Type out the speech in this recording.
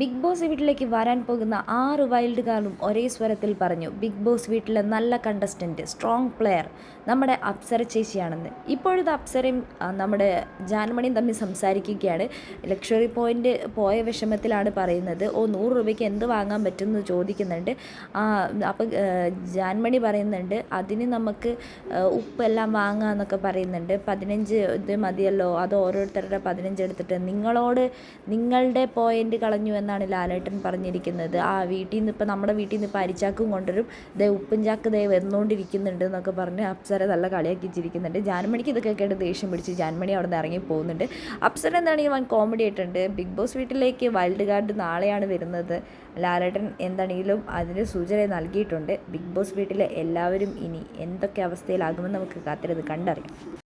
Big boss വീട്ടിലേക്ക് വരാൻ പോകുന്ന ആറ് വൈൽഡ് കാർഡും ഒരേ സ്വരത്തിൽ പറഞ്ഞു ബിഗ് ബോസ് വീട്ടിലെ നല്ല കണ്ടസ്റ്റന്റ് സ്ട്രോങ് പ്ലെയർ നമ്മുടെ അപ്സര ചേച്ചിയാണെന്ന്. ഇപ്പോഴത്തെ അപ്സരയും നമ്മുടെ ജാൻമണിയും തമ്മിൽ സംസാരിക്കുകയാണ്. ലക്ഷറി പോയിന്റ് പോയ വിഷമത്തിലാണ് പറയുന്നത്. ഓ നൂറ് രൂപയ്ക്ക് എന്ത് വാങ്ങാൻ പറ്റും? എന്ന് ചോദിക്കുന്നുണ്ട്. അപ്പം ജാൻമണി പറയുന്നുണ്ട് അതിന് നമുക്ക് ഉപ്പെല്ലാം വാങ്ങാമെന്നൊക്കെ പറയുന്നുണ്ട്. പതിനഞ്ച് ഇത് മതിയല്ലോ അത് ഓരോരുത്തരുടെ പതിനഞ്ച് എടുത്തിട്ട് നിങ്ങളോട് നിങ്ങളുടെ പോയിന്റ് കളഞ്ഞു എന്നാണ് ലാലേട്ടൻ പറഞ്ഞിരിക്കുന്നത്. ആ വീട്ടിൽ നിന്ന് ഇപ്പം നമ്മുടെ വീട്ടിൽ നിന്ന് ഇപ്പം അരിച്ചാക്കും കൊണ്ടുവരും ദേ ഉപ്പും ചാക്ക് ദേ വന്നുകൊണ്ടിരിക്കുന്നുണ്ട് എന്നൊക്കെ പറഞ്ഞ് അപ്സര നല്ല കളിയാക്കി ചിരിക്കുന്നുണ്ട്. ജാൻമണിക്ക് ഇതൊക്കെ കേട്ട് ദേഷ്യം പിടിച്ച് ജാൻമണി അവിടെ നിന്ന് ഇറങ്ങി പോകുന്നുണ്ട്. അപ്സര എന്താണെങ്കിൽ വൺ കോമഡി ആയിട്ടുണ്ട്. ബിഗ് ബോസ് വീട്ടിലേക്ക് വൈൽഡ് കാർഡ് നാളെയാണ് വരുന്നത്. ലാലേട്ടൻ എന്താണെങ്കിലും അതിന് സൂചന നൽകിയിട്ടുണ്ട്. ബിഗ് ബോസ് വീട്ടിലെ എല്ലാവരും ഇനി എന്തൊക്കെ അവസ്ഥയിലാകുമെന്ന് നമുക്ക് കാത്തിരുന്ന് കണ്ടറിയാം.